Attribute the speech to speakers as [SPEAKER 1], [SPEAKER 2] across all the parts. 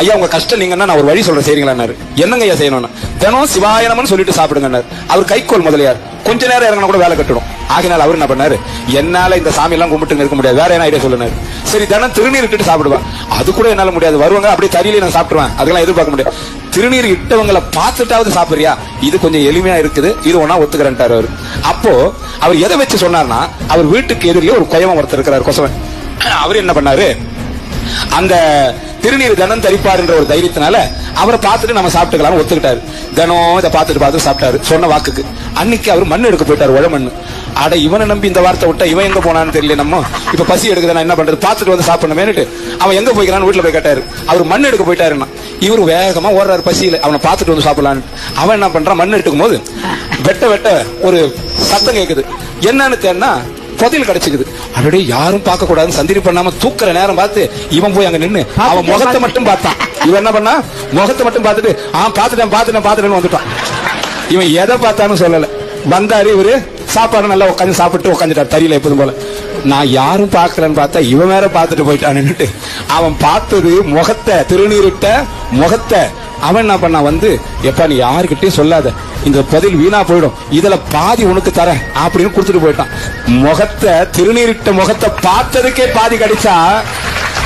[SPEAKER 1] ஐயா உங்க கஷ்டம் நீங்கன்னா நான் ஒரு வழி சொல்றேன். செய்றீங்களான்னாரு. என்னங்க ஐயா செய்யணும்னு? தினம் சிவாயனம்னு சொல்லிட்டு சாப்பிடுங்கன்னாரு. அவர் கைக்கோல் முதலியார். கொஞ்ச நேரம் இறங்கினா கூட வேலை கட்டணும். ஆகினால் அவர் என்ன பண்ணாரு? என்னால இந்த சாமி எல்லாம் கும்பிட்டு இருக்க முடியாது. வேற என்ன ஐடியா சொல்லுனாரு? சரி தினம் திருநீர் இட்டுட்டு சாப்பிடுவேன். அது கூட என்னால முடியாது. வருவாங்க அப்படியே தறியில நான் சாப்பிடுவேன் அதெல்லாம் எதிர்பார்க்க முடியாது. திருநீர் இட்டவங்களை பார்த்துட்டாவது சாப்பிடுறியா? இது கொஞ்சம் எளிமையா இருக்குது. இது ஒன்னா ஒத்துக்கிறேன்ட்டாரு அவர். அப்போ அவர் எதை வச்சு சொன்னார்னா அவர் வீட்டுக்கு எதிரிலே ஒரு குயவன் ஒருத்தர் இருக்கிறார் கொசவன். அவர் என்ன பண்ணாரு? அந்த திருநீர் தனம் தரிப்பாருன்ற ஒரு தைரியத்தினால அவரை பார்த்துட்டு நம்ம சாப்பிட்டுக்கலாம் ஒத்துக்கிட்டாரு. தினம் இதை பார்த்துட்டு பார்த்து சாப்பிட்டாரு. சொன்ன வாக்குக்கு. அன்னைக்கு அவர் மண் எடுக்க போயிட்டாரு உழ அட இவனை நம்பி இந்த வார்த்தை விட்டா இவன் எங்க போனான்னு தெரியல நம்ம. இப்ப பசி எடுக்குது நான் என்ன பண்றது? பார்த்துட்டு வந்து சாப்பிடணுமேனுட்டு அவன் எங்க போய்க்கிறான்னு வீட்டுல போய் கேட்டாரு. அவர் மண் எடுக்க போயிட்டாருன்னா. இவர் வேகமா ஓடுறாரு பசியில. அவனை பார்த்துட்டு வந்து சாப்பிடலான்னு. அவன் என்ன பண்றான்? மண் எடுக்கும் போது வெட்ட வெட்ட ஒரு சத்தம் கேக்குது. என்னன்னு தேன்னா புதையல் கிடைச்சுக்குது. அடடே யாரும் பார்க்க கூடாதுன்னு சந்திரி பண்ணாம தூக்குற நேரம் பார்த்து இவன் போய் அங்க நின்னு அவன் முகத்தை மட்டும் பார்த்தான் இவன் என்ன பண்ணா? முகத்தை மட்டும் பார்த்துட்டு ஆ பார்த்துட்டேன் பார்த்துட்டேன் பார்த்துட்டேன்னு வந்துட்டான். இவன் எதை பார்த்தான்னு சொல்லல. வந்தாரு இவரு சாப்பாடு நல்லா உட்காந்து சாப்பிட்டு உட்காந்துட்டார். தறியில எப்போதும் போல. நான் யாரும் பார்க்கலன்னு பார்த்தா இவன் வேற பார்த்துட்டு போயிட்டான்னுட்டு அவன் பார்த்தது முகத்தை திருநீரிட்ட முகத்தை அவன் என்ன பண்ணா வந்து எப்பா நீ யாருக்கிட்டையும் சொல்லாத. இந்த பதில் வீணா போயிடும். இதுல பாதி உனக்கு தரேன் அப்படின்னு கொடுத்துட்டு போயிட்டான். முகத்தை திருநீரிட்ட முகத்தை பார்த்ததுக்கே பாதி கிடைச்சா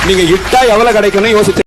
[SPEAKER 1] நீங்க இட்டா எவ்வளவு கிடைக்கும்னு யோசிச்சு